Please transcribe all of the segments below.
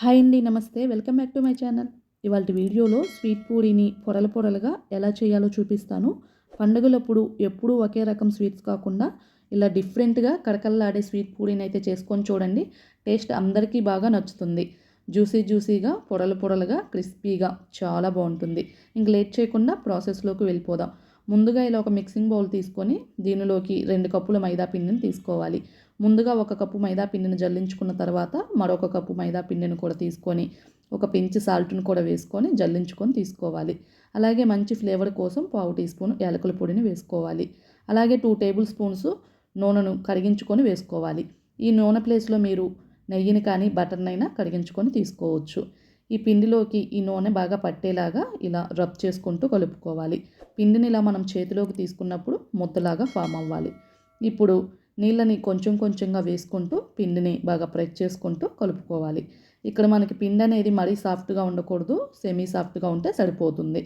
Hi అండి నమస్తే. Welcome back to my channel. ఇవాళ వీడియోలో స్వీట్ పూరీని పొరల పొరలుగా ఎలా చేయాలో చూపిస్తాను. పండుగలప్పుడు ఎప్పుడూ ఒకే రకం స్వీట్స్ కాకుండా ఇలా డిఫరెంట్గా కడకల్లాడే స్వీట్ పూరీని అయితే చేసుకొని చూడండి. టేస్ట్ అందరికీ బాగా నచ్చుతుంది. జ్యూసీ జ్యూసీగా పొరలు పొరలుగా క్రిస్పీగా చాలా బాగుంటుంది. ఇంక లేట్ చేయకుండా ప్రాసెస్లోకి వెళ్ళిపోదాం. ముందుగా ఇలా ఒక మిక్సింగ్ బౌల్ తీసుకొని దీనిలోకి రెండు కప్పుల మైదా పిండిని తీసుకోవాలి. ముందుగా ఒక కప్పు మైదా పిండిని జల్లించుకున్న తర్వాత మరొక కప్పు మైదా పిండిని కూడా తీసుకొని ఒక పించి సాల్ట్ను కూడా వేసుకొని జల్లించుకొని తీసుకోవాలి. అలాగే మంచి ఫ్లేవర్ కోసం పావు టీ స్పూన్ యాలకుల పొడిని వేసుకోవాలి. అలాగే టూ టేబుల్ స్పూన్స్ నూనెను కరిగించుకొని వేసుకోవాలి. ఈ నూనె ప్లేస్లో మీరు నెయ్యిని కానీ బటర్నైనా కరిగించుకొని తీసుకోవచ్చు. ఈ పిండిలోకి ఈ నూనె బాగా పట్టేలాగా ఇలా రబ్ చేసుకుంటూ కలుపుకోవాలి. పిండిని ఇలా మనం చేతిలోకి తీసుకున్నప్పుడు ముద్దలాగా ఫామ్ అవ్వాలి. ఇప్పుడు నీళ్ళని కొంచెం కొంచెంగా వేసుకుంటూ పిండిని బాగా ప్రెస్ చేసుకుంటూ కలుపుకోవాలి. ఇక్కడ మనకి పిండి అనేది మరీ సాఫ్ట్గా ఉండకూడదు సెమీ సాఫ్ట్గా ఉంటే సరిపోతుంది.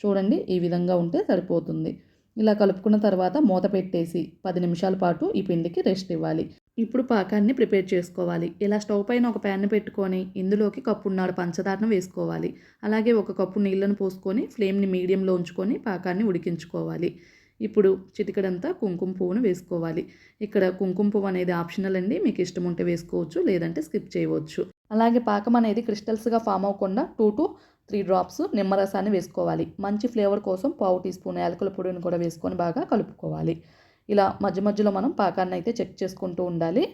చూడండి ఈ విధంగా ఉంటే సరిపోతుంది. ఇలా కలుపుకున్న తర్వాత మూత పెట్టేసి పది నిమిషాల పాటు ఈ పిండికి రెస్ట్ ఇవ్వాలి. ఇప్పుడు పాకాన్ని ప్రిపేర్ చేసుకోవాలి. ఇలా స్టవ్ పైన ఒక ప్యాన్ పెట్టుకొని ఇందులోకి కప్పున్నాడు పంచదారను వేసుకోవాలి. అలాగే ఒక కప్పు నీళ్ళను పోసుకొని ఫ్లేమ్ని మీడియంలో ఉంచుకొని పాకాన్ని ఉడికించుకోవాలి. ఇప్పుడు చిటికడంతా కుంకుమ పువ్వును వేసుకోవాలి. ఇక్కడ కుంకుమ పువ్వు అనేది ఆప్షనల్ అండి. మీకు ఇష్టం ఉంటే వేసుకోవచ్చు లేదంటే స్కిప్ చేయవచ్చు. అలాగే పాకం అనేది క్రిస్టల్స్గా ఫామ్ అవ్వకుండా టూ టు త్రీ డ్రాప్స్ నిమ్మరసాన్ని వేసుకోవాలి. మంచి ఫ్లేవర్ కోసం పావు టీ స్పూన్ యాలకుల పొడిని కూడా వేసుకొని బాగా కలుపుకోవాలి. ఇలా మధ్య మధ్యలో మనం పాకాన్ని అయితే చెక్ చేసుకుంటూ ఉండాలి.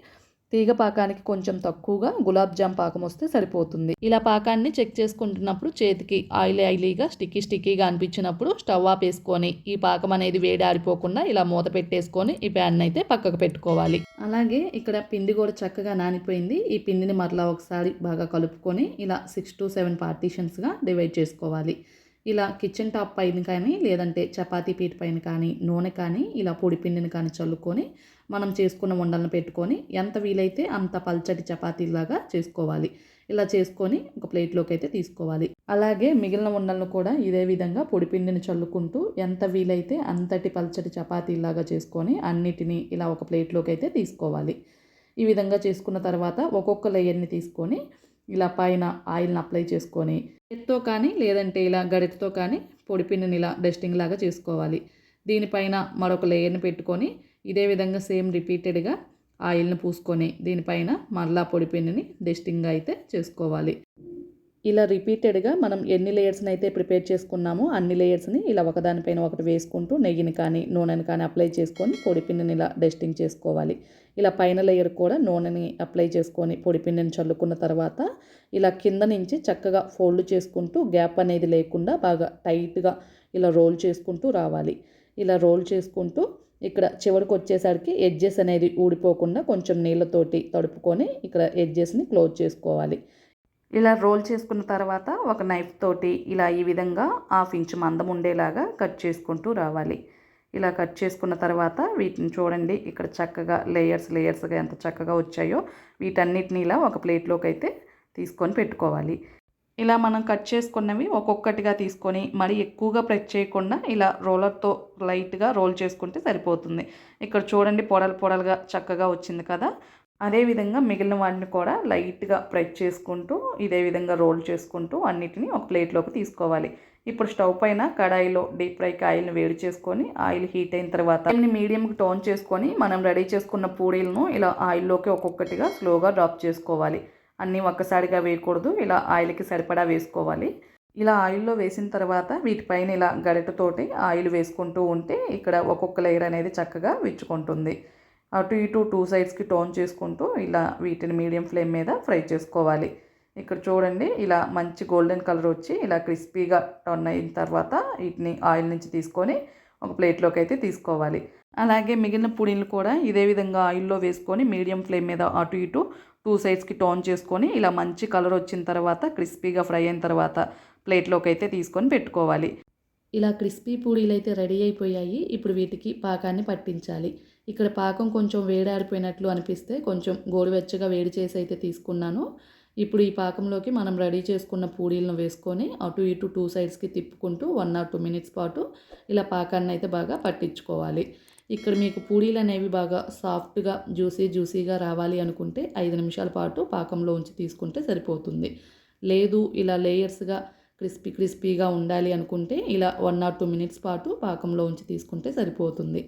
తీగ పాకానికి కొంచెం తక్కువగా గులాబ్ జామ్ పాకం వస్తే సరిపోతుంది. ఇలా పాకాన్ని చెక్ చేసుకుంటున్నప్పుడు చేతికి ఆయిలీ ఆయిలీగా స్టిక్కీ స్టిక్కీగా అనిపించినప్పుడు స్టవ్ ఆఫ్ వేసుకొని ఈ పాకం అనేది వేడి ఆరిపోకుండా ఇలా మూత పెట్టేసుకొని ఈ ప్యాన్ అయితే పక్కకు పెట్టుకోవాలి. అలాగే ఇక్కడ పిండి కూడా చక్కగా నానిపోయింది. ఈ పిండిని మరలా ఒకసారి బాగా కలుపుకొని ఇలా సిక్స్ టు సెవెన్ పార్టీషన్స్గా డివైడ్ చేసుకోవాలి. ఇలా కిచెన్ టాప్ పైన కానీ లేదంటే చపాతీ పీట పైన కానీ నూనె కానీ ఇలా పొడి పిండిని కానీ చల్లుకొని మనం చేసుకున్న వండలను పెట్టుకొని ఎంత వీలైతే అంత పల్చటి చపాతీలాగా చేసుకోవాలి. ఇలా చేసుకొని ఒక ప్లేట్లోకి అయితే తీసుకోవాలి. అలాగే మిగిలిన ఉండలను కూడా ఇదే విధంగా పొడిపిండిని చల్లుకుంటూ ఎంత వీలైతే అంతటి పల్చటి చపాతీలాగా చేసుకొని అన్నిటినీ ఇలా ఒక ప్లేట్లోకి అయితే తీసుకోవాలి. ఈ విధంగా చేసుకున్న తర్వాత ఒక్కొక్క లేయర్ని తీసుకొని ఇలా పైన ఆయిల్ని అప్లై చేసుకొని ఎత్తో కానీ లేదంటే ఇలా గడితతో కానీ పొడిపిండిని ఇలా డస్టింగ్ లాగా చేసుకోవాలి. దీనిపైన మరొక లేయర్ని పెట్టుకొని ఇదే విధంగా సేమ్ రిపీటెడ్గా ఆయిల్ని పూసుకొని దీనిపైన మరలా పొడిపిండిని డస్టింగ్ అయితే చేసుకోవాలి. ఇలా రిపీటెడ్గా మనం ఎన్ని లేయర్స్ని అయితే ప్రిపేర్ చేసుకున్నామో అన్ని లేయర్స్ని ఇలా ఒకదానిపైన ఒకటి వేసుకుంటూ నెయ్యిని కానీ నూనెని కానీ అప్లై చేసుకొని పొడిపిండిని ఇలా డస్టింగ్ చేసుకోవాలి. ఇలా పైన లేయర్ కూడా నూనెని అప్లై చేసుకొని పొడిపిండిని చల్లుకున్న తర్వాత ఇలా కింద నుంచి చక్కగా ఫోల్డ్ చేసుకుంటూ గ్యాప్ అనేది లేకుండా బాగా టైట్గా ఇలా రోల్ చేసుకుంటూ రావాలి. ఇలా రోల్ చేసుకుంటూ ఇక్కడ చివరికి వచ్చేసరికి ఎడ్జెస్ అనేది ఊడిపోకుండా కొంచెం నీళ్ళతోటి తడుపుకొని ఇక్కడ ఎడ్జెస్ని క్లోజ్ చేసుకోవాలి. ఇలా రోల్ చేసుకున్న తర్వాత ఒక నైఫ్ తోటి ఇలా ఈ విధంగా హాఫ్ ఇంచ్ మందం ఉండేలాగా కట్ చేసుకుంటూ రావాలి. ఇలా కట్ చేసుకున్న తర్వాత వీటిని చూడండి ఇక్కడ చక్కగా లేయర్స్ లేయర్స్గా ఎంత చక్కగా వచ్చాయో వీటన్నిటిని ఇలా ఒక ప్లేట్లోకి అయితే తీసుకొని పెట్టుకోవాలి. ఇలా మనం కట్ చేసుకున్నవి ఒక్కొక్కటిగా తీసుకొని మరీ ఎక్కువగా ప్రెస్ చేయకుండా ఇలా రోలర్తో లైట్గా రోల్ చేసుకుంటే సరిపోతుంది. ఇక్కడ చూడండి పొడలు పొడలుగా చక్కగా వచ్చింది కదా. అదేవిధంగా మిగిలిన వాటిని కూడా లైట్గా ప్రెస్ చేసుకుంటూ ఇదే విధంగా రోల్ చేసుకుంటూ అన్నిటిని ఒక ప్లేట్లోకి తీసుకోవాలి. ఇప్పుడు స్టవ్ పైన కడాయిలో డీప్ ఫ్రైకి ఆయిల్ని వేడి చేసుకొని ఆయిల్ హీట్ అయిన తర్వాత దీన్ని మీడియంకి టోన్ చేసుకొని మనం రెడీ చేసుకున్న పూరీలను ఇలా ఆయిల్లోకి ఒక్కొక్కటిగా స్లోగా డ్రాప్ చేసుకోవాలి. అన్నీ ఒక్కసారిగా వేయకూడదు ఇలా ఆయిల్కి సరిపడా వేసుకోవాలి. ఇలా ఆయిల్లో వేసిన తర్వాత వీటిపైన ఇలా గరిటతోటి ఆయిల్ వేసుకుంటూ ఉంటే ఇక్కడ ఒక్కొక్క లేయర్ అనేది చక్కగా విచ్చుకుంటుంది. అటు ఇటు టూ సైడ్స్కి టోన్ చేసుకుంటూ ఇలా వీటిని మీడియం ఫ్లేమ్ మీద ఫ్రై చేసుకోవాలి. ఇక్కడ చూడండి ఇలా మంచి గోల్డెన్ కలర్ వచ్చి ఇలా క్రిస్పీగా టర్న్ అయిన తర్వాత వీటిని ఆయిల్ నుంచి తీసుకొని ఒక ప్లేట్లోకి అయితే తీసుకోవాలి. అలాగే మిగిలిన పుడిలు కూడా ఇదే విధంగా ఆయిల్లో వేసుకొని మీడియం ఫ్లేమ్ మీద అటు ఇటు టూ సైడ్స్కి టోన్ చేసుకొని ఇలా మంచి కలర్ వచ్చిన తర్వాత క్రిస్పీగా ఫ్రై అయిన తర్వాత ప్లేట్లోకి అయితే తీసుకొని పెట్టుకోవాలి. ఇలా క్రిస్పీ పూడీలు అయితే రెడీ అయిపోయాయి. ఇప్పుడు వీటికి పాకాన్ని పట్టించాలి. ఇక్కడ పాకం కొంచెం వేడారిపోయినట్లు అనిపిస్తే కొంచెం గోరువెచ్చగా వేడి చేసి అయితే తీసుకున్నాను. ఇప్పుడు ఈ పాకంలోకి మనం రెడీ చేసుకున్న పూరీలను వేసుకొని అటు ఇటు టూ సైడ్స్కి తిప్పుకుంటూ వన్ ఆర్ టూ మినిట్స్ పాటు ఇలా పాకాన్ని అయితే బాగా పట్టించుకోవాలి. ఇక్కడ మీకు పూరీలు అనేవి బాగా సాఫ్ట్గా జ్యూసీ జ్యూసీగా రావాలి అనుకుంటే ఐదు నిమిషాల పాటు పాకంలో ఉంచి తీసుకుంటే సరిపోతుంది. లేదు ఇలా లేయర్స్గా క్రిస్పీ క్రిస్పీగా ఉండాలి అనుకుంటే ఇలా వన్ ఆర్ టూ మినిట్స్ పాటు పాకంలో ఉంచి తీసుకుంటే సరిపోతుంది.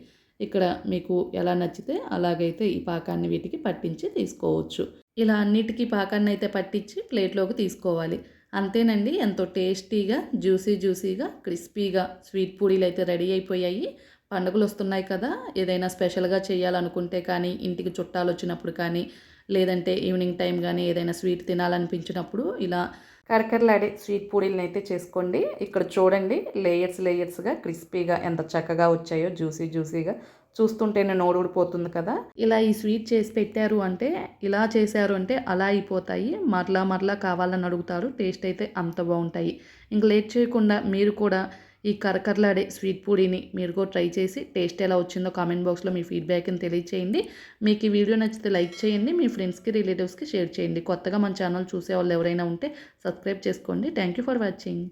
ఇక్కడ మీకు ఎలా నచ్చితే అలాగైతే ఈ పాకాన్ని వీటికి పట్టించి తీసుకోవచ్చు. ఇలా అన్నిటికీ పాకాన్ని అయితే పట్టించి ప్లేట్లోకి తీసుకోవాలి. అంతేనండి ఎంతో టేస్టీగా జ్యూసీ జ్యూసీగా క్రిస్పీగా స్వీట్ పూడీలు అయితే రెడీ అయిపోయాయి. పండుగలు వస్తున్నాయి కదా ఏదైనా స్పెషల్గా చేయాలనుకుంటే కానీ ఇంటికి చుట్టాలు వచ్చినప్పుడు కానీ లేదంటే ఈవినింగ్ టైం కానీ ఏదైనా స్వీట్ తినాలనిపించినప్పుడు ఇలా కరకరలాడే స్వీట్ పూరీలను అయితే చేసుకోండి. ఇక్కడ చూడండి లేయర్స్ లేయర్స్గా క్రిస్పీగా ఎంత చక్కగా వచ్చాయో జ్యూసీ జ్యూసీగా. చూస్తుంటేనే నోరుడిపోతుంది కదా. ఇలా ఈ స్వీట్ చేసి పెట్టారు అంటే ఇలా చేశారు అంటే అలా అయిపోతాయి. మరలా మరలా కావాలని అడుగుతారు. టేస్ట్ అయితే అంత బాగుంటాయి. ఇంక లేట్ చేయకుండా మీరు కూడా ఈ కరకరలాడే స్వీట్ పూడిని మీరు కూడా ట్రై చేసి టేస్ట్ ఎలా వచ్చిందో కామెంట్ బాక్స్లో మీ ఫీడ్బ్యాక్ని తెలియచేయండి. మీకు ఈ వీడియో నచ్చితే లైక్ చేయండి మీ ఫ్రెండ్స్కి రిలేటివ్స్కి షేర్ చేయండి. కొత్తగా మన ఛానల్ చూసే వాళ్ళు ఎవరైనా ఉంటే సబ్స్క్రైబ్ చేసుకోండి. Thank you for watching.